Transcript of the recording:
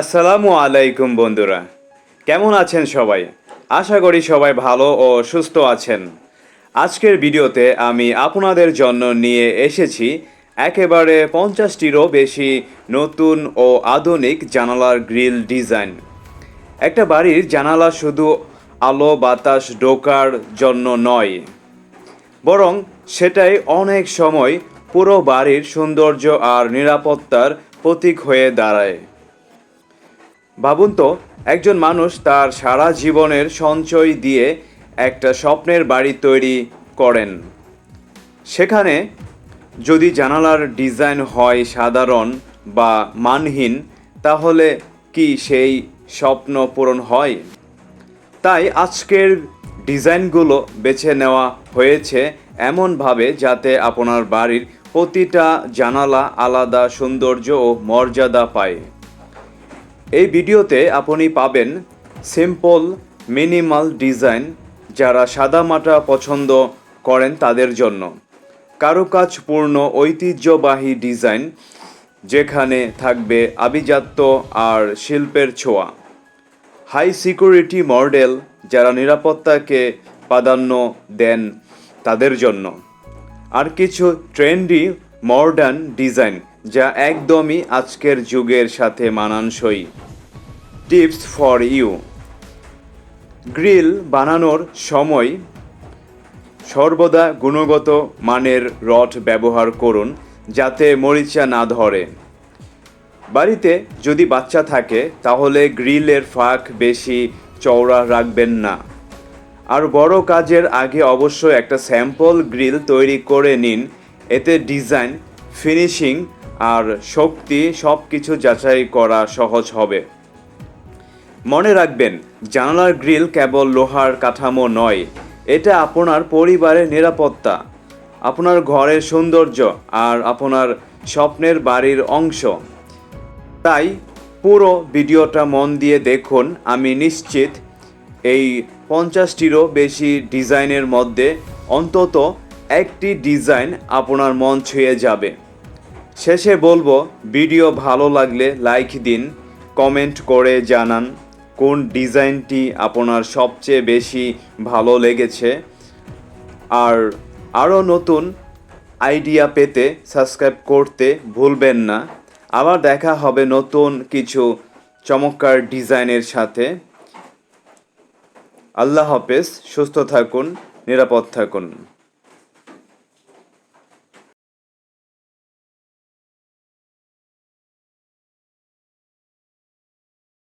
আসসালামু আলাইকুম বন্ধুরা। কেমন আছেন সবাই? আশা করি সবাই ভালো ও সুস্থ আছেন। আজকের ভিডিওতে আমি আপনাদের জন্য নিয়ে এসেছি একেবারে পঞ্চাশটিরও বেশি নতুন ও আধুনিক জানালার গ্রিল ডিজাইন। একটা বাড়ির জানালা শুধু আলো, বাতাস ঢোকার জন্য নয়, বরং সেটাই অনেক সময় পুরো বাড়ির সৌন্দর্য আর নিরাপত্তার প্রতীক হয়ে দাঁড়ায়। ভাবুন তো, একজন মানুষ তার সারা জীবনের সঞ্চয় দিয়ে একটা স্বপ্নের বাড়ি তৈরি করেন। সেখানে যদি জানালার ডিজাইন হয় সাধারণ বা মানহীন, তাহলে কি সেই স্বপ্ন পূরণ হয়? তাই আজকের ডিজাইনগুলো বেছে নেওয়া হয়েছে এমনভাবে যাতে আপনার বাড়ির প্রতিটা জানালা আলাদা সৌন্দর্য ও মর্যাদা পায়। এই ভিডিওতে আপনি পাবেন সিম্পল মিনিমাল ডিজাইন যারা সাদামাটা পছন্দ করেন তাদের জন্য। কারুকাজপূর্ণ, ঐতিহ্যবাহী ডিজাইন যেখানে থাকবে আভিজাত্য আর শিল্পের ছোঁয়া। হাই সিকিউরিটি মডেল যারা নিরাপত্তাকে প্রাধান্য দেন তাদের জন্য। আর কিছু ট্রেন্ডি মডার্ন ডিজাইন যা একদমই আজকের যুগের সাথে মানানসই। Tips for you. গ্রিল বানানোর সময় সর্বদা গুণগত মানের রড ব্যবহার করুন যাতে মরিচা না ধরে। বাড়িতে যদি বাচ্চা থাকে, তাহলে গ্রিলের ফাঁক বেশি চওড়া রাখবেন না। আর বড় কাজের আগে অবশ্যই একটা স্যাম্পল গ্রিল তৈরি করে নিন। এতে ডিজাইন, ফিনিশিং আর শক্তি সব কিছু যাচাই করা সহজ হবে। মনে রাখবেন, জানালার গ্রিল কেবল লোহার কাঠামো নয়, এটা আপনার পরিবারের নিরাপত্তা, আপনার ঘরের সৌন্দর্য আর আপনার স্বপ্নের বাড়ির অংশ। তাই পুরো ভিডিওটা মন দিয়ে দেখুন, আমি নিশ্চিত এই পঞ্চাশটিরও বেশি ডিজাইনের মধ্যে অন্তত একটি ডিজাইন আপনার মন ছুঁয়ে যাবে। শেষে বলব, ভিডিও ভালো লাগলে লাইক দিন, কমেন্ট করে জানান কোন ডিজাইনটি আপনার সবচেয়ে বেশি ভালো লেগেছে। আর আরও নতুন আইডিয়া পেতে সাবস্ক্রাইব করতে ভুলবেন না। আবার দেখা হবে নতুন কিছু চমৎকার ডিজাইনের সাথে। আল্লাহ হাফেজ, সুস্থ থাকুন, নিরাপদ থাকুন।